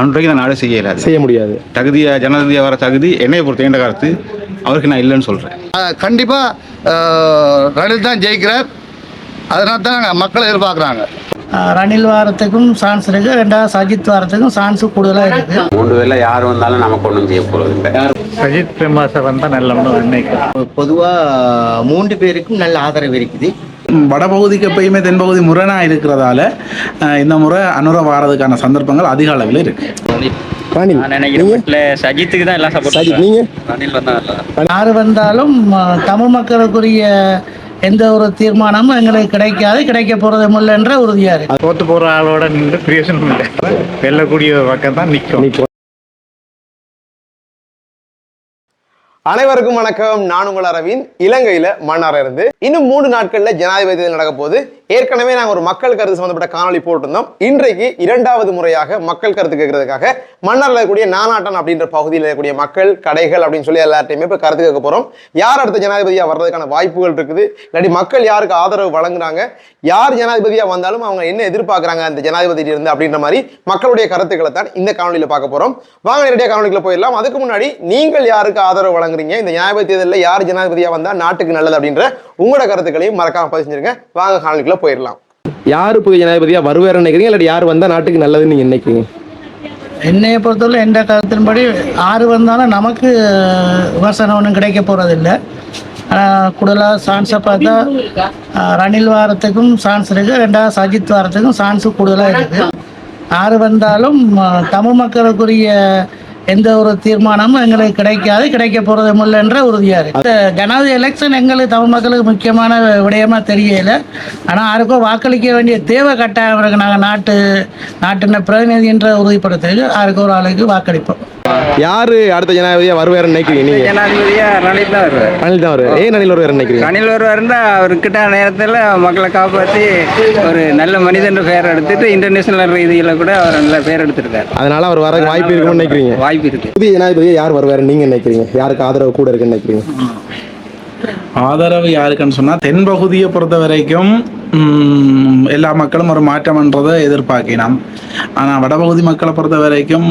அன்றைக்கு இந்த நாடு செய்ய இயலாது செய்ய முடியாது. தகுதியா ஜனாதிபதியா வர தகுதி என்னைய பொறுத்த என்ற கருத்து அவருக்கு நான் இல்லைன்னு சொல்றேன். கண்டிப்பாக ரணில் தான் ஜெயிக்கிறார். அதனால தான் மக்கள் எதிர்பார்க்குறாங்க. ரணில் வாரத்துக்கும் சான்ஸ் இருக்கு ரெண்டாவது சஜித் வாரத்துக்கும் சான்ஸ் கூடுதலாக இருக்கு. மூன்று பேர்ல யார் வந்தாலும் நமக்கு ஒன்றும் செய்ய இல்லை. சஜித் பிரேமாசர் வந்தால் நல்ல நினைக்கிறேன் பொதுவாக மூன்று பேருக்கும் நல்ல ஆதரவு இருக்குது. வடபகுதிக்கு எப்பயுமே தென்பகுதி முரணா இருக்கிறதால இந்த முறை அனுர வாரதுக்கான சந்தர்ப்பங்கள் அதிக அளவில் இருக்கு. ரணில். நான் நினைக்கிறேன் வீட்டில் சஜித்துக்கு தான் எல்லாம் சப்போர்ட் யார் வந்தாலும் தமிழ் மக்களுக்குரிய எந்த ஒரு தீர்மானமும் எங்களுக்கு கிடைக்காது கிடைக்க போறது இல்லைன்ற உறுதியாக இருக்கு. தோத்து போகிற ஆளோட நின்று பிரியசனம் இல்லை வெல்லக்கூடிய ஒரு பக்கம் தான் நிற்கும் அனைவருக்கும் வணக்கம். நான் உங்கள் அரவிந்த். இலங்கையில மன்னார இருந்து. இன்னும் மூணு நாட்கள்ல ஜனாதிபதி தேர்தல் நடக்க போகுது ஏற்கனவே நாங்க ஒரு மக்கள் கருத்து சம்பந்தப்பட்ட காணொலி போட்டிருந்தோம். இன்றைக்கு இரண்டாவது முறையாக மக்கள் கருத்து கேட்கறதுக்காக மன்னரில் இருக்கக்கூடிய நானாட்டன் அப்படின்ற பகுதியில் இருக்கக்கூடிய மக்கள் கடைகள் அப்படின்னு சொல்லி எல்லார்ட்டையுமே இப்ப கருத்து கேட்க போறோம். யார் அடுத்த ஜனாதிபதியா வர்றதுக்கான வாய்ப்புகள் இருக்குது? இல்லாட்டி மக்கள் யாருக்கு ஆதரவு வழங்குறாங்க? யார் ஜனாதிபதியா வந்தாலும் அவங்க என்ன எதிர்பார்க்கறாங்க அந்த ஜனாதிபதியில் இருந்து அப்படின்ற மாதிரி மக்களுடைய கருத்துக்களை தான் இந்த காணொலியில பார்க்க போறோம். வாங்க நேரடியாக காணொலிக்குள்ள போயிடலாம். அதுக்கு முன்னாடி நீங்கள் யாருக்கு ஆதரவு வழங்குறீங்க? இந்த ஜனாதிபதி தேர்தலில் யார் ஜனாதிபதியா வந்தா நாட்டுக்கு நல்லது அப்படின்ற உங்களோட கருத்துக்களையும் மறக்காம பதிஞ்சிருங்க. வாங்க காணொலிக்குள்ள போயிடலாம் யார் புதிய ஜனாதிபதியா வருவாருன்னு நினைக்கிறீங்க? இல்லாட்டி யார் வந்தா நாட்டுக்கு நல்லதுன்னு நீங்க நினைக்கிறீங்க? என்னைய பொறுத்தவரை எந்த கருத்தின்படி ஆறு வந்தாலும் நமக்கு விமர்சனம் ஒன்றும் கிடைக்க போகிறதில்ல ஆனால் கூடுதலாக சான்ஸை பார்த்தா ரணில் வாரத்துக்கும் சான்ஸ் இருக்குது ரெண்டாவது சஜித் வாரத்துக்கும் சான்ஸு கூடுதலாக இருக்குது ஆறு வந்தாலும் தமிழ் மக்களுக்குரிய எந்த ஒரு தீர்மானமும் எங்களுக்கு கிடைக்காது கிடைக்க போகிறது இல்லை என்ற இருக்கு. இந்த எலெக்ஷன் எங்களுக்கு தமிழ் மக்களுக்கு முக்கியமான விடயமா தெரியல. ஆனால் யாருக்கோ வாக்களிக்க வேண்டிய தேவை கட்டாயம் இருக்கு. நாங்கள் நாட்டு நாட்டின பிரதிநிதி என்ற உறுதிப்படுத்துறதுக்கு யாருக்கோ ஒரு ஆளுக்கு வாக்களிப்போம். யாரு அடுத்த ஜனாதிபதியா வருவாருன்னு நினைக்கிறீங்க நீங்க? ஜனாதிபதியா ரணில் தான் வருவார். ரணில் தான் வருவார். ஏன் ரணில் வருவாருன்னு நினைக்கிறீங்க? ரணில் வருவாருந்தா அவர்கிட்ட நேரத்தில் மக்களை காப்பாற்றி ஒரு நல்ல மனிதன் பேர் எடுத்துட்டு இன்டர்நேஷனல் ரீதியில் கூட அவர் நல்ல பேர் எடுத்திருக்காரு. அதனால அவர் வர வாய்ப்பு இருக்கும்னு நினைக்கிறீங்க? வாய்ப்பு இருக்கு. புதிய ஜனாதிபதியா யார் வருவாருன்னு நீங்க நினைக்கிறீங்க? யாருக்கு ஆதரவு கூட இருக்குன்னு நினைக்கிறீங்க? ஆதரவு யாருக்குன்னு சொன்னால் தென்பகுதியை பொறுத்த வரைக்கும் எல்லா மக்களும் ஒரு மாற்றம்ன்றதை எதிர்பார்க்கினோம். ஆனால் வடபகுதி மக்களை பொறுத்த வரைக்கும்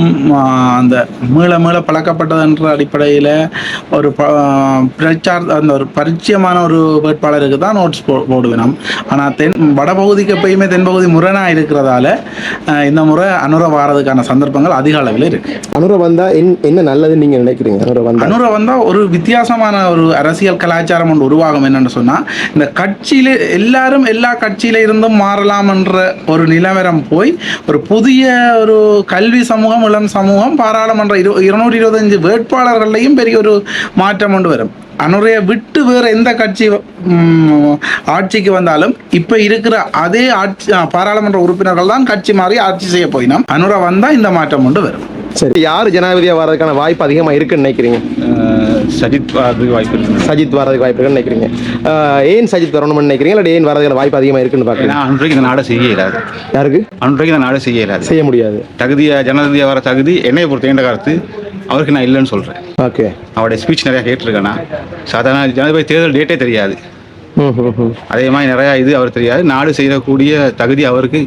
அந்த மீள மீள பழக்கப்பட்டதுன்ற அடிப்படையில் ஒரு பிரச்சார அந்த ஒரு பரிச்சயமான ஒரு வேட்பாளருக்கு தான் நோட்ஸ் போ போடுவினோம். ஆனால் தென் வடபகுதிக்கு எப்பயுமே தென்பகுதி முரணாக இருக்கிறதால இந்த முறை அனுர வாரதுக்கான சந்தர்ப்பங்கள் அதிக அளவில் இருக்குது அனுர வந்தா என்- என்ன நல்லதுன்னு நீங்க நினைக்கிறீங்க? அனுர வந்தா. அனுர வந்தா ஒரு வித்தியாசமான ஒரு அரசியல் கலாச்சாரம் ஒன்று உருவாகும் என்னன்னு சொன்னா இந்த கட்சியில எல்லாரும் எல்லா எல்லா கட்சியில இருந்தும் மாறலாம் என்ற ஒரு நிலவரம் போய் ஒரு புதிய ஒரு கல்வி சமூகம் இளம் சமூகம் பாராளுமன்ற இரு இருநூற்றி இருபத்தஞ்சு வேட்பாளர்களையும் பெரிய ஒரு மாற்றம் கொண்டு வரும். அனுரைய விட்டு வேற எந்த கட்சி ஆட்சிக்கு வந்தாலும் இப்ப இருக்கிற அதே ஆட்சி பாராளுமன்ற உறுப்பினர்கள் தான் கட்சி மாறி ஆட்சி செய்ய போயினோம். அனுரா வந்தா இந்த மாற்றம் கொண்டு வரும். சரி. யார் ஜனாதிபதியா வர்றதுக்கான வாய்ப்பு அதிகமா இருக்குன்னு நினைக்கிறீங்க? சஜித் வரதுக்கு வாய்ப்பு இருக்கு சஜித் வரதுக்கு வாய்ப்பு இருக்குன்னு நினைக்கிறீங்க. ஏன் சஜித் வரணும்னு நினைக்கிறீங்க? இல்லை ஏன் வரதுக்கான வாய்ப்பு அதிகமா இருக்குன்னு பாக்குறீங்க ஏன்னா அன்றைக்கு இந்த நாடு செய்ய இயலாது. யாருக்கு? அன்றைக்கு இந்த நாடு செய்ய இயலாது. செய்ய முடியாது. தகுதியா ஜனாதிபதியா வர தகுதி என்னைய பொறுத்த என்ற கருத்து அவருக்கு நான் இல்லைன்னு சொல்றேன். ஓகே. அவருடைய ஸ்பீச் நிறைய கேட்டிருக்கேன்? நான் சாதாரண ஜனாதிபதி தேர்தல் டேட்டே தெரியாது. அதே மாதிரி நிறைய இது அவர் தெரியாது. நாடு செய்யக்கூடிய தகுதி அவருக்கு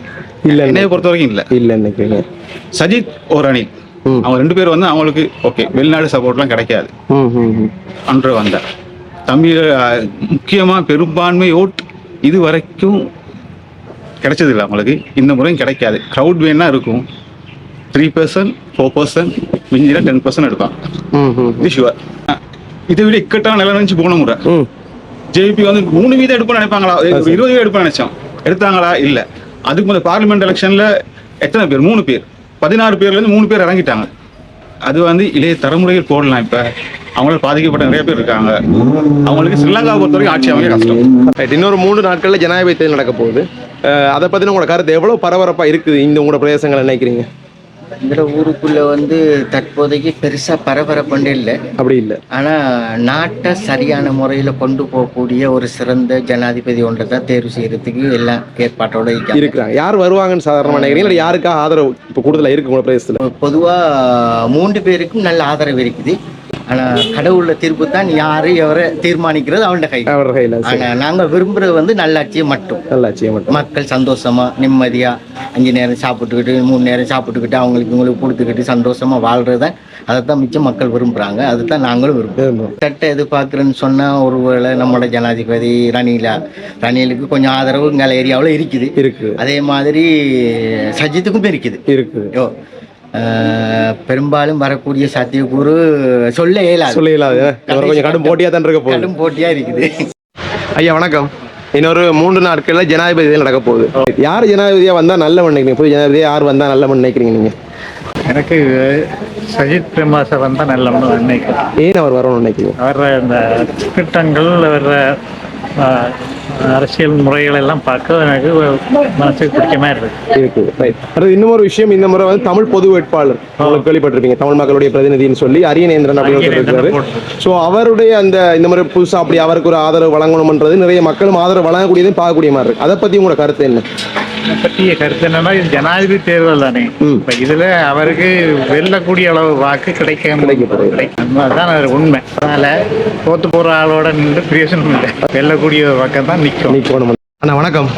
இல்ல. என்னைய பொறுத்த வரைக்கும் இல்லை. இல்லை நினைக்கிறீங்க. சஜித் ஒரு அணில். அவங்க ரெண்டு பேர் வந்து அவங்களுக்கு ஓகே வெளிநாடு சப்போர்ட்லாம் கிடைக்காது. அன்று வந்தார் தமிழ் அஹ், முக்கியமா பெரும்பான்மை ஓட் இது வரைக்கும் கிடைச்சது இல்லை அவங்களுக்கு. இந்த முறையும் கிடைக்காது. க்ரௌட் வேணா இருக்கும். த்ரீ பர்சன்ட் ஃபோர் பர்சன்ட் மிஞ்சினா டென் பர்சன்ட் எடுப்பான் இது ஷுவர் இதை விட இக்கட்டான நிலை நினைச்சு போன முறை. ஜேபி வந்து மூணு வீதம் எடுப்போம்னு நினைப்பாங்களா? இருபது வீதம் எடுப்போம்னு நினைச்சோம். எடுத்தாங்களா? இல்ல. அதுக்கு முதல்ல பார்லிமெண்ட் எலெக்ஷன்ல எத்தனை பேர்? மூணு பேர். பதினாறு பேர்ல இருந்து மூணு பேர் இறங்கிட்டாங்க. அது வந்து இளைய தலைமுறையில் போடலாம் இப்ப. அவங்களால பாதிக்கப்பட்ட நிறைய பேர் இருக்காங்க. அவங்களுக்கு ஸ்ரீலங்கா பொறுத்த வரைக்கும் ஆட்சி அமைக்க கஷ்டம். இன்னொரு மூணு நாட்களில் ஜனாதிபதி தேர்தல் நடக்க போகுது. அதை பற்றின உங்களோட கருத்து எவ்வளோ பரபரப்பாக இருக்குது? இந்த உங்களோட பிரதேசங்களை நினைக்கிறீங்க? எங்களோட ஊருக்குள்ள வந்து தற்போதைக்கு பெருசா பரபரப்புண்டு இல்லை. அப்படி இல்லை. ஆனா நாட்டை சரியான முறையில கொண்டு போகக்கூடிய ஒரு சிறந்த ஜனாதிபதி ஒன்றை தான் தேர்வு செய்யறதுக்கு எல்லாம் ஏற்பாட்டோட இருக்காங்க. இருக்கிறாங்க. யார் வருவாங்கன்னு சாதாரணமாக நினைக்கிறீங்க இல்லை யாருக்கா ஆதரவு இப்போ கூடுதலாக இருக்கு உங்களோட பிரதேசத்தில்? பொதுவா மூன்று பேருக்கும் நல்ல ஆதரவு இருக்குது. ஆனால் கடவுளோட தீர்ப்பு தான் யாரு எவரை தீர்மானிக்கிறது? அவன்கிட்ட கை அவர் கையில் ஆனால் நாங்கள் விரும்புறது வந்து நல்லாட்சியை மட்டும். நல்லாச்சு மட்டும். மக்கள் சந்தோஷமா நிம்மதியா அஞ்சு நேரம் சாப்பிட்டுக்கிட்டு மூணு நேரம் சாப்பிட்டுக்கிட்டு அவங்களுக்கு இவங்களுக்கு கொடுத்துக்கிட்டு சந்தோஷமா வாழ்றது தான் அதை தான் மிச்சம் மக்கள் விரும்புறாங்க. அதை தான் நாங்களும் விரும்புகிறோம் சட்ட எதிர்பார்க்குறேன்னு சொன்னால் ஒருவேளை நம்மளோட ஜனாதிபதி ரணிலா ரணிலுக்கு கொஞ்சம் ஆதரவு எங்கள் ஏரியாவில் இருக்குது. இருக்கு அதே மாதிரி சஜித்துக்கும் இருக்குது. இருக்குது. பெரும்பாலும் வரக்கூடிய சாத்தியக்கூறு சொல்ல இயலாது. சொல்ல இயலாது. கொஞ்சம் கடும் போட்டியாக தான் இருக்க போகுது. கடும் போட்டியா இருக்குது. ஐயா வணக்கம். இன்னொரு மூன்று நாட்கள்ல ஜனாதிபதி தேர்தல் நடக்க போகுது. யார் ஜனாதிபதியா வந்தா நல்ல நினைக்கிறீங்க? புது ஜனாதிபதி யார் வந்தா நல்ல நினைக்கிறீங்க நீங்க? எனக்கு சஜித் பிரேமாச வந்தால் நல்ல நினைக்கிறேன். ஏன் அவர் வரணும்னு நினைக்கிறீங்க? வர்ற இந்த திட்டங்கள் வர்ற ஆஹ், அரசியல் முறைகள் எல்லாம் பார்க்க எனக்கு மனசுக்கு பிடிச்ச மாதிரி இருக்கு. இருக்கு ரைட் அடுத்து இன்னும் ஒரு விஷயம் இந்த முறை வந்து தமிழ் பொது வேட்பாளர். உங்களுக்கு கேள்விப்பட்டிருப்பீங்க தமிழ் மக்களுடைய பிரதிநிதின்னு சொல்லி அரியநேந்திரன் அப்படின்னு இருக்காரு. ஸோ அவருடைய அந்த இந்த மாதிரி புதுசா அப்படி அவருக்கு ஒரு ஆதரவு வழங்கணும்ன்றது நிறைய மக்களும் ஆதரவு வழங்கக்கூடியதையும் பார்க்கக்கூடிய மாதிரி இருக்கு. அதை பத்தி உங்களோட கருத்து என்ன? பற்றிய கருத்து என்னன்னா இது ஜனாதிபதி தேர்தல் தானே. இப்ப இதுல அவருக்கு வெல்லக்கூடிய அளவு வாக்கு. கிடைக்கும் அதுதான் அது உண்மை. அதனால தோத்து போற ஆளோட நின்று பிரயோசனம் இல்லை. வெல்லக்கூடிய பக்கம் தான் நிற்கும். நிக்கணும். அண்ணா வணக்கம்.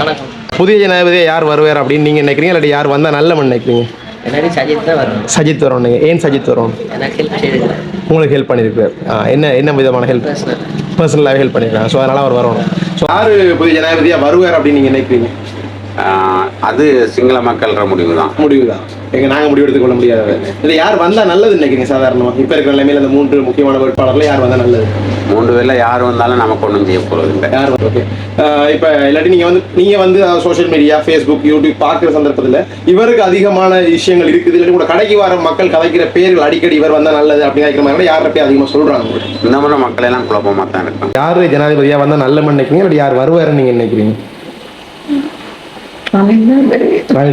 புதிய ஜனாதிபதியை யார் வருவார் அப்படின்னு நீங்க நினைக்கிறீங்க? இல்லாட்டி யார் வந்தா நல்ல நினைக்கிறீங்க? எனக்கு சஜித் தான் வரும் சஜித் வரும் நீங்க. ஏன் சஜித் வரும்? உங்களுக்கு ஹெல்ப் பண்ணியிருக்காரு. என்ன என்ன விதமான ஹெல்ப் பர்சனலாகவே ஹெல்ப் பண்ணியிருக்காங்க. ஸோ அதனால அவர் வரணும். ஸோ யார் புதிய ஜனாதிபதியா வருவார் அப்படின்னு நீங்க நினைக்கிறீங்க? அது சிங்கள மக்கள்ன்ற முடிவு தான் முடிவு தான் எங்க நாங்க முடிவு எடுத்துக் கொள்ள முடியாது. இல்லை யார் வந்தா நல்லது நினைக்கிறீங்க சாதாரணமா? இப்ப இருக்கிற நிலைமையில அந்த மூன்று முக்கியமான வேட்பாளர்ல யார் வந்தா நல்லது? மூன்று பேர்ல யார் வந்தாலும் நமக்கு ஒன்றும் செய்ய போறது இல்லை யார் ஓகே இப்ப இல்லாட்டி நீங்க வந்து நீங்க வந்து சோஷியல் மீடியா ஃபேஸ்புக் யூடியூப் பார்க்குற சந்தர்ப்பத்துல இவருக்கு அதிகமான விஷயங்கள் இருக்குது. இல்லாட்டி கூட கடைக்கு வர மக்கள் கதைக்கிற பேர்கள் அடிக்கடி இவர் வந்தா நல்லது அப்படின்னு நினைக்கிற மாதிரி யாரை போய் அதிகமா சொல்றாங்க? இந்த முறை மக்கள் எல்லாம் குழப்பமா தான் இருக்கும் யார் ஜனாதிபதியா வந்தா நல்ல நினைக்கிறீங்க? இல்லாட்டி யார் வருவாருன்னு நீங்க நினைக்கிறீங்க? ரணில்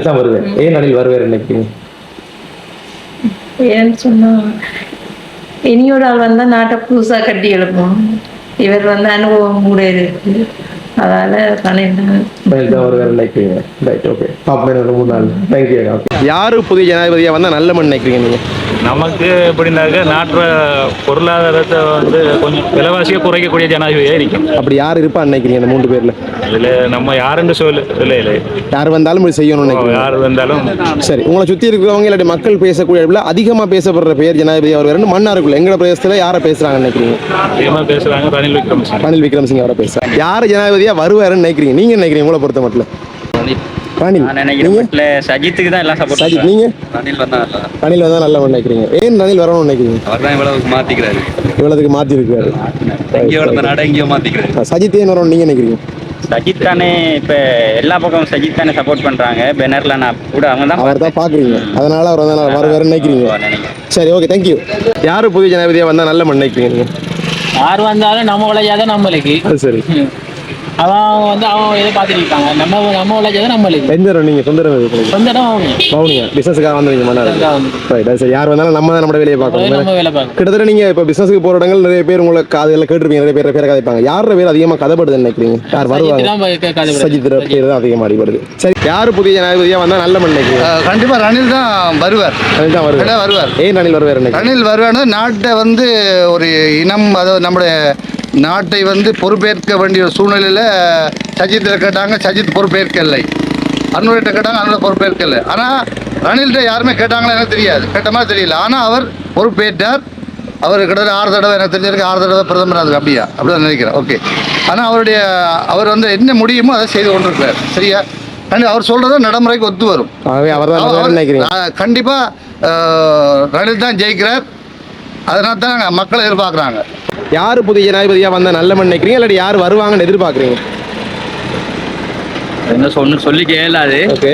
தான் வருவேன். ஏன் ரணில் வருவார் நினைக்கிறீங்க ஏன்னு சொன்னா இனியொரு ஆள் வந்தா நாட்டை புதுசா கட்டி எழுப்போம் இவர் வந்து அனுபவம் கூட இருக்கு. மூணு யாரு புதிய ஜனாதிபதியா வந்தா நல்ல நினைக்கிறீங்க நீங்க? நமக்கு எப்படின்னாக்க நாட்டு பொருளாதாரத்தை வந்து கொஞ்சம் விலைவாசியை குறைக்கக்கூடிய ஜனாதிபதியாக இருக்கும் அப்படி யார் இருப்பா நினைக்கிறீங்க இந்த மூன்று பேர்ல? அதில் நம்ம யாருன்னு சொல்ல இல்லை இல்லை. யார் வந்தாலும் இப்படி செய்யணும்னு யார் வந்தாலும். சரி உங்களை சுத்தி இருக்கிறவங்க இல்லாட்டி மக்கள் பேசக்கூடிய இடத்துல அதிகமா பேசப்படுற பேர் ஜனாதிபதி அவர் வேறு மன்னாருக்குள்ள எங்கட பிரதேசத்துல யாரை பேசுறாங்கன்னு நினைக்கிறீங்க அதிகமாக பேசுகிறாங்க ரணில் விக்ரமசிங்க. ரணில் விக்ரமசிங்க அவரை பேசுறாங்க யார் ஜனாதிபதியா வருவாருன்னு நினைக்கிறீங்க? நீங்க நினைக்கிறீங்க உங்களை பொறுத்த மட்டும் ரணில் நீங்க? சஜித்துக்கு தான் எல்லாம் சப்போர்ட் சஜித் நீங்க? ரணில் வந்தா நல்லா ரணில் வந்தா நல்ல நினைக்கிறீங்க ஏன் ரணில் வரணும்னு நினைக்கிறீங்க? அவர் தான் இவ்வளவு மாத்திக்கிறாரு. இவ்வளவுக்கு மாத்தி இருக்காரு எங்கேயோ இருந்த நாடை எங்கேயோ மாத்திக்கிறாரு. சஜித் ஏன் வரணும்னு நீங்க நினைக்கிறீங்க? சஜித் தானே இப்ப எல்லா பக்கமும் சஜித் தானே சப்போர்ட் பண்றாங்க. பெனர்ல நான் கூட அவங்க தான் அவர் தான் பாக்குறீங்க அதனால அவர் வந்தா வருவாருன்னு நினைக்கிறீங்க. சரி ஓகே தேங்க்யூ யாரு புதிய ஜனாதிபதியா வந்தா நல்ல நினைக்கிறீங்க யார் வந்தாலும் நம்ம விளையாத நம்மளுக்கு சரி. அவன் வந்து அவன் எதை பார்த்துட்டு இருக்காங்க. நம்ம நம்ம விளையாத நம்மளுக்கு எந்த இடம் நீங்க சொந்த இடம்? சொந்த இடம் மௌனியா? பிசினஸுக்காக வந்தீங்க மன்னார் யார் வந்தாலும் நம்ம தான் நம்ம வேலையை பார்க்கணும். நம்ம வேலை பார்க்கணும். கிட்டத்தட்ட நீங்க இப்ப பிசினஸ்க்கு போற இடங்கள் நிறைய பேர் உங்களை காதுல கேட்டிருப்பீங்க. நிறைய பேர் பேரை கதைப்பாங்க. யார பேர் அதிகமா கதைப்படுதுன்னு நினைக்கிறீங்க? யார் வருவாங்க? சஜித் பேர் தான் அதிகமா அடிபடுது. சரி யார் புதிய ஜனாதிபதியா வந்தா நல்ல நினைக்கிறீங்க? கண்டிப்பாக ரணில் தான் வருவார். ரணில் தான் வருவார். வருவார். ஏன் ரணில் வருவார் ரணில் வருவார்னு நாட்டை வந்து ஒரு இனம் அதாவது நம்முடைய நாட்டை வந்து பொறுப்பேற்க வேண்டிய சூழ்நிலையில் சஜித்தில் கேட்டாங்க சஜித் பொறுப்பேற்கலை. அன்வர்கிட்ட கேட்டாங்க அன்வர் பொறுப்பேற்கலை. ஆனால் ரணில்கிட்ட யாருமே கேட்டாங்களா எனக்கு தெரியாது. கேட்ட மாதிரி தெரியல. ஆனால் அவர் பொறுப்பேற்றார். அவர் கிட்டத்தட்ட ஆறு தடவை எனக்கு தெரிஞ்சிருக்கு ஆறு தடவை பிரதமர் அதுக்கு அப்படியா? அப்படிதான் நினைக்கிறேன். ஓகே. ஆனால் அவருடைய அவர் வந்து என்ன முடியுமோ அதை செய்து கொண்டிருக்கிறார். சரியா? அவர் சொல்கிறத நடைமுறைக்கு ஒத்து வரும். ஆகவே அவர் தான் அவர் நினைக்கிறீங்க? ஆ, கண்டிப்பா அஹ், ரணில் தான் ஜெயிக்கிறார். அதனால தான் மக்களை எதிர்பார்க்குறாங்க. யார் புதிய ஜனாதிபதியா வந்தா நல்ல நினைக்கிறீங்க? இல்லாட்டி யார் வருவாங்கன்னு எதிர்பார்க்குறீங்க? என்ன சொன்னு சொல்லி கேளாது ஓகே.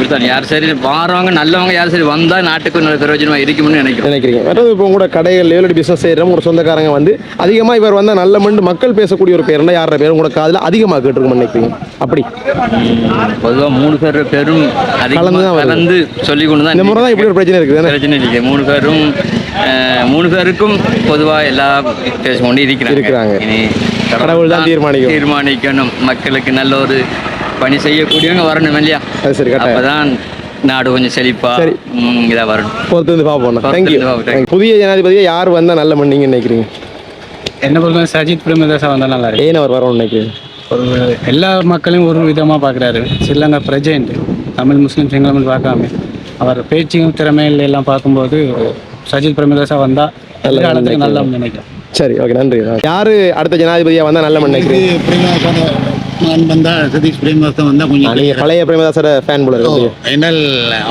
இப்படித்தான் யார் சரி வாரவங்க நல்லவங்க யார் சரி வந்தா நாட்டுக்கு நல்ல பிரயோஜனமா இருக்கும்னு நினைக்கிறேன் நினைக்கிறீங்க இப்போ உங்களோட கடைகள் இல்லாட்டி பிசினஸ் செய்கிறவங்க உங்களோட சொந்தக்காரங்க வந்து அதிகமா இவர் வந்தா நல்ல மண்டு மக்கள் பேசக்கூடிய ஒரு பேர்னா யார பேர் உங்களோட காதுல அதிகமா கேட்டிருக்கும்னு நினைக்கிறீங்க அப்படி பொதுவா மூணு பேர் பேரும் கலந்து. கலந்து சொல்லி கொண்டு தான் இந்த முறை தான் இப்படி ஒரு பிரச்சனை இருக்குது? பிரச்சனை இல்லை மூணு பேரும் மூணு பேருக்கும் பொதுவா எல்லா பேசிக்கொண்டு இருக்கிறாங்க இருக்கிறாங்க. கடவுள் தான் தீர்மானிக்கும். தீர்மானிக்கணும் மக்களுக்கு நல்ல ஒரு பணி செய்யக்கூடியவங்க வரணும் இல்லையா? அது சரி அப்பதான் நாடு கொஞ்சம் செழிப்பா சரி. ம், இதா வரணும். பொறுத்து வந்து பார்ப்போம் பொறுத்து தேங்க்யூ புதிய ஜனாதிபதியை யார் வந்தா நல்ல மண்ணீங்க நினைக்கிறீங்க? என்ன பொறுத்தவரை சஜித் பிரேமதாசா வந்தால் நல்லா இருக்கு. ஏன் அவர் வரணும்னு நினைக்கிறீங்க? ஒரு எல்லா மக்களையும் ஒரு விதமாக பார்க்குறாரு. ஸ்ரீலங்கா பிரஜெண்ட் தமிழ் முஸ்லீம் சிங்களம் பார்க்காம. அவர் பேச்சும் திறமைகள் எல்லாம் பார்க்கும்போது சஜித் பிரேமதாசா வந்தால் நல்லா நினைக்கிறேன். சரி ஓகே நன்றி. யாரு அடுத்த ஜனாதிபதியா வந்தா நல்ல மண் நினைக்கிறீங்க வந்தால் சதீஷ் பிரேமதாசன் வந்தால் கொஞ்சம் நீங்க பழைய பிரேமதாசோட ஃபேன் போல இருக்கு ஏனால்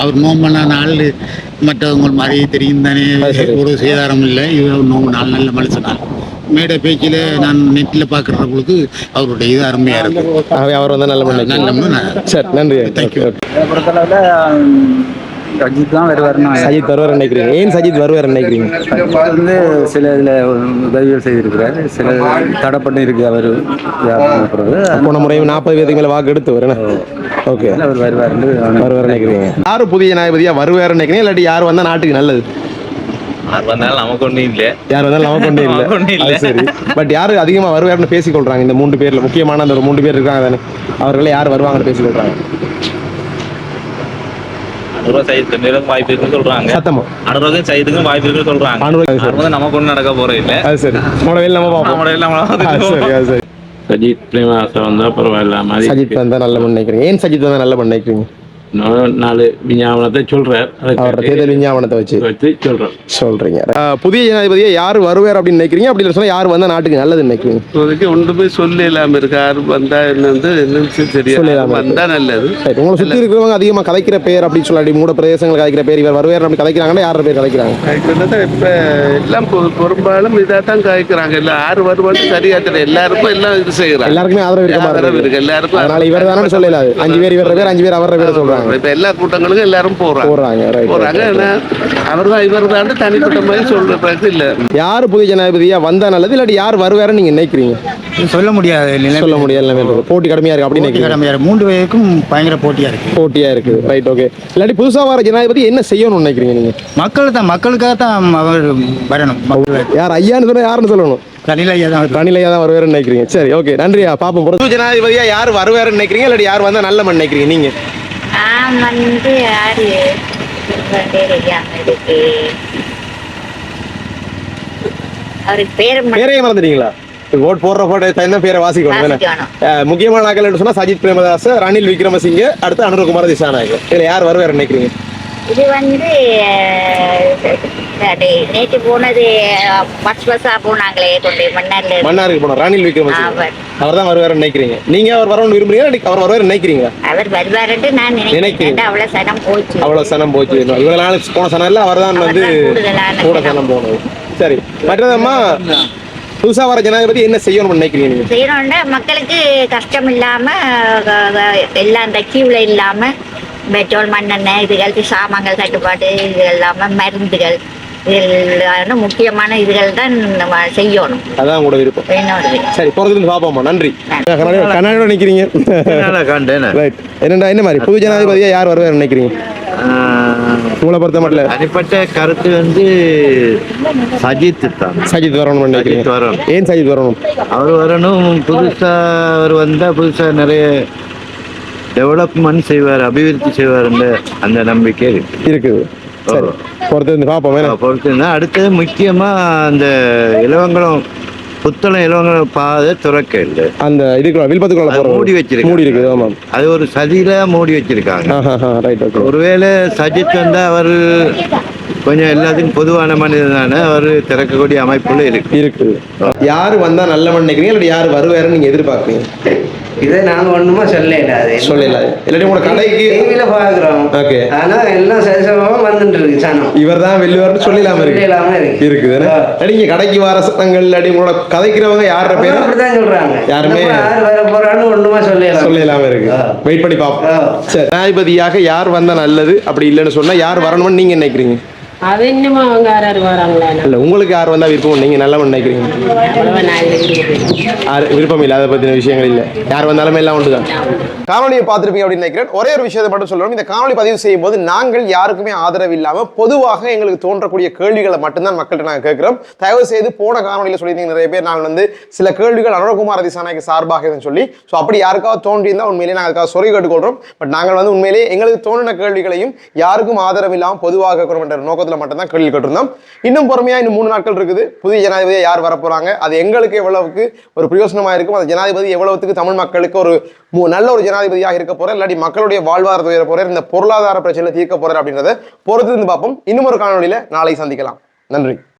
அவர் நோம்பன நாள் மற்றவங்க மாதிரி தெரியும் தானே. ஒரு சேதாரம் இல்லை. இவர் நோம்பு நாள் நல்ல மனுஷனாள் மேடை பேச்சில் நான் நெட்டில் பார்க்குற பொழுது அவருடைய இது அருமையாக இருக்கும். அவர் வந்தா நல்ல நல்ல. சரி நன்றி. Thank you. சஜித் தான் வருவாருன்னு சஜித் வருவார் நினைக்கிறீங்க. ஏன் சஜித் வருவார் நினைக்கிறீங்க? வந்து சில இதில் உதவிகள் செய்திருக்கிறாரு. சில தடைப்பட்டு இருக்கு அவர் போன முறையும் நாற்பது பேருக்கு மேல வாக்கு எடுத்து வரேன் ஓகே அவர் வருவாருன்னு வருவார் நினைக்கிறீங்க. யாரு புதிய ஜனாதிபதியா வருவார் நினைக்கிறீங்க இல்லாட்டி யார் வந்தா நாட்டுக்கு நல்லது? வந்தாலும் நமக்கு ஒன்றும் இல்லை. யார் வந்தாலும் நமக்கு ஒன்றே நமக்கு ஒண்ணும் இல்லை. இல்ல. அது சரி. பட் யாரு அதிகமா வருவார்னு பேசிக்கொள்றாங்க இந்த மூன்று பேர்ல. முக்கியமான அந்த ஒரு மூன்று பேர் இருக்காங்க தானே. அவர்களே யார் வருவாங்கன்னு பேசிக்கொள்றாங்க அனுரா சைதுக்கு நேரம் வாய்ப்பு இருக்குன்னு சொல்றாங்க. சத்தமா? அனுராக்கும் சைதுக்கும் வாய்ப்பு இருக்குன்னு சொல்றாங்க. வந்து நமக்கு ஒன்றும் நடக்க போறது இல்லை. அது சரி. உங்களோட வேலை நம்ம பார்ப்போம். எல்லாம் அது சரி அது சரி. சஜித் பிரேமதாசா வந்தால் பரவாயில்ல மாதிரி சஜித் வந்தா நல்ல மண் நினைக்கிறீங்க. ஏன் சஜித் வந்தா நல்ல நான் நாலு விஞ்ஞாபனத்தை சொல்றார் அவரோட அதை தேர்தல் விஞ்ஞாபனத்தை வச்சு வச்சு சொல்றேன். சொல்றீங்க. புதிய ஜனாதிபதியை யார் வருவார் அப்படின்னு நினைக்கிறீங்க? அப்படி சொன்னா யார் வந்தா நாட்டுக்கு நல்லதுன்னு நினைக்கிறீங்க? இப்போதைக்கு ஒன்றுமே சொல்ல இல்லாம இருக்கு யார் வந்தா என்னன்னு என்னன்னு இல்லாம வந்தா நல்லது. உங்களை சுத்தி இருக்கிறவங்க அதிகமா கதைக்கிற பேர் அப்படின்னு சொல்லி மூட பிரதேசங்கள் கதைக்கிற பேர் இவர் வருவார் அப்படி கதைக்கிறாங்கன்னா யார பேர் கதைக்கிறாங்க காய்க்கிறத இப்ப எல்லாம் பெரும்பாலும் இதாக தான் காய்க்கிறாங்க இல்ல யார் வருவான்னு சரியா தெரியல எல்லாருக்கும் எல்லாம் இது செய்யறாங்க எல்லாருக்குமே ஆதரவு இருக்க எல்லாருக்கும் அதனால இவர் தானே சொல்லலாது. அஞ்சு பேர் இவர பேர் அஞ்சு பேர் அவர பேர் சொல்றாங்க. இப்ப எல்லா கூட்டங்களுக்கும் எல்லாரும் போறாங்க. போறாங்க போறாங்க. அவர் தான் இவர் தான் தனிப்பட்ட மாதிரி சொல்றது இல்ல. யார் புதிய ஜனாதிபதியா வந்தா நல்லது இல்லாட்டி யார் வருவாருன்னு நீங்க நினைக்கிறீங்க? சொல்ல முடியாது சொல்ல முடியல போட்டி கடுமையா இருக்கு அப்படின்னு நினைக்கிறீங்க? கடமையாக மூன்று பேருக்கும் பயங்கர போட்டியாக இருக்கு. போட்டியா இருக்கு. ரைட் ஓகே இல்லாட்டி புதுசா வர ஜனாதிபதி என்ன செய்யணும்னு நினைக்கிறீங்க நீங்க? மக்கள் தான் மக்களுக்காக தான் அவர் வரணும். யார் ஐயான்னு சொன்னா யாருன்னு சொல்லணும்? கனில ஐயா தான் ரணிலையா தான் வருவாருன்னு நினைக்கிறீங்க. சரி ஓகே நன்றியா பாப்போம். புது ஜனாதிபதியா யார் வருவாருன்னு நினைக்கிறீங்க? இல்லாட்டி யார் வந்தா நல்ல மண் நினைக்கிறீங்க நீங்க? நான் வந்து யாரு இருக்கு அவருக்கு பேர் மட்டும் பேரையே மறந்துட்டீங்களா? ஓட் போடுற போட்டோ என்ன பேரை வாசிக்கணும் முக்கியமான ஆட்கள் சொன்னா சஜித் பிரேமதாஸ் ரணில் விக்ரமசிங்க அடுத்து அனுரகுமார் திசாநாயகர். இதுல யார் வருவார் நினைக்கிறீங்க? இது வந்து நேற்று போனது பஸ் பஸ்ஸா போனாங்களே இருந்து. மன்னாருக்கு போனோம் ரணில் விக்ரமசிங்க. அவர் தான் வருவார் நினைக்கிறீங்க. நீங்க அவர் வரணும்னு விரும்புறீங்க அவர் வருவார் நினைக்கிறீங்களா அவர் வருவாருன்னு நான் நினைக்கிறீங்க. நினைக்கிறேன் அவ்வளவு சனம் போச்சு. அவ்வளவு சனம் போச்சு. இவ்வளவு நாள் போன சனம்ல அவர் தான் வந்து கூட சனம். சனம் போனது. சரி. மற்றதம்மா புதுசா வர ஜனாதிபதி என்ன செய்யணும்னு நினைக்கிறீங்க நீங்க? செய்யணும்னா மக்களுக்கு கஷ்டம் இல்லாம எல்லாம் அந்த கியூல இல்லாம பெட்ரோல் மண்ணெண்ணெய் இதுகள் சாமான்கள் கட்டுப்பாடு இதுகள் இல்லாம மருந்துகள் இதுகள் முக்கியமான இதுகள் தான் நம்ம செய்யணும். அதான் உங்களோட விருப்பம். என்னோட சரி போறதுக்கு பாப்போமா நன்றி. கண்ணாடியோட ரைட் என்னடா என்ன மாதிரி? புது ஜனாதிபதியா யார் வருவார் நினைக்கிறீங்க? உங்களை பொறுத்த மட்டும் தனிப்பட்ட கருத்து வந்து சஜித் தான். சஜித் வரணும்னு சஜித் நினைக்கிறீங்க. வரணும். ஏன் சஜித் வரணும்? அவர் வரணும் புதுசா அவர் வந்தா புதுசா நிறைய டெவலப்மெண்ட் செய்வார் அபிவிருத்தி செய்வார்ன்ற அந்த நம்பிக்கை இருக்கு. இருக்குது. சரி. பொறுத்து இருந்து பாப்போம் வேணா. பொறுத்துன்னா அடுத்தது முக்கியமா அந்த இலவங்குளம் புத்தளம் இலவங்குளம் பாதை திறக்க இல்லை. அந்த இதுக்குள்ள வில்பத்துக்குள்ள போறோம் மூடி வச்சிருக்காங்க. மூடி இருக்குது ஆமாம். அது ஒரு சதியில மூடி வச்சிருக்காங்க. ரைட் ஓகே ஒருவேளை சஜித் வந்தா அவர் கொஞ்சம் எல்லாத்துக்கும் பொதுவான மனிதன் தானே அவர் திறக்கக்கூடிய அமைப்புல இருக்கு. இருக்குது யாரு வந்தா நல்லவன் நினைக்கிறீங்க? இல்லாட்டி யார் வருவாருன்னு நீங்க எதிர்பார்க்குறீங்க? இதை நாங்க ஒண்ணுமா சொல்லல. சொல்லல. இல்லாட்டி உங்களோட கடைக்கு டிவியில பாக்குறோம். ஓகே. ஆனா எல்லாம் சரிசமமா வந்துட்டு இருக்கு சனம். இவர் தான் வெல்லுவார்னு சொல்லலாம இருக்கு. சொல்லலாம இருக்கு. இருக்குது நீங்க கடைக்கு வர சத்தங்கள் இல்லாட்டி உங்களோட கதைக்கிறவங்க யார பேர் அப்படிதான் சொல்றாங்க. யாருமே யார் வர போறான்னு ஒண்ணுமா சொல்லலாம் சொல்லலாம இருக்கு. வெயிட் பண்ணி பார்ப்போம் சரி. ஜனாதிபதியாக யார் வந்தா நல்லது? அப்படி இல்லைன்னு சொன்னா யார் வரணும்னு நீங்க நினைக்கிறீங்க? அது இன்னும் அவங்க யாராரு வராங்களா? இல்ல உங்களுக்கு யார் வந்தா விருப்பம் நீங்க நல்ல நினைக்கிறீங்க. யார் விருப்பம் இல்லை அதை பத்தின விஷயங்கள் இல்லை. யார் வந்தாலுமே எல்லாம் ஒன்று தான் காணொலியை பார்த்துருப்பீங்க அப்படின்னு நினைக்கிறேன். ஒரே ஒரு விஷயத்தை மட்டும் சொல்லணும். இந்த காணொலி பதிவு செய்யும் போது நாங்கள் யாருக்குமே ஆதரவு இல்லாம பொதுவாக எங்களுக்கு தோன்றக்கூடிய கேள்விகளை மட்டும்தான் மக்கள்கிட்ட நாங்கள் கேட்கிறோம். தயவு செய்து போன காணொலியில் சொல்லியிருந்தீங்க நிறைய பேர். நாங்கள் வந்து சில கேள்விகள் அனுரகுமார் திசானாய்க்கு சார்பாக சொல்லி ஸோ அப்படி யாருக்காவது தோன்றியிருந்தால் உண்மையிலேயே நாங்கள் அதுக்காக சொறி கேட்டுக்கொள்றோம் பட் நாங்கள் வந்து உண்மையிலேயே எங்களுக்கு தோன்றின கேள்விகளையும் யாருக்கும் ஆதரவு இல்லாமல் பொதுவாக கேட்கணும் என்ற நோக்கத்தில் மட்டும்தான் கேள்வி கேட்டிருந்தோம். இன்னும் பொறுமையாக இன்னும் மூணு நாட்கள் இருக்குது. புதிய ஜனாதிபதியை யார் வரப்போறாங்க? அது எங்களுக்கு எவ்வளவுக்கு ஒரு பிரயோசனமாக இருக்கும்? அந்த ஜனாதிபதி எவ்வளவுக்கு தமிழ் மக்களுக்கு ஒரு நல்ல ஒரு ஜனாதிபதியாக இருக்க போகிறார் இல்லாட்டி மக்களுடைய வாழ்வாதாரத்தை உயர போகிறார் இந்த பொருளாதார பிரச்சனை தீர்க்க போகிறார் அப்படின்றத பொறுத்து இருந்து பார்ப்போம். இன்னும் ஒரு காணொலியில் நாளை சந்திக்கலாம். நன்றி.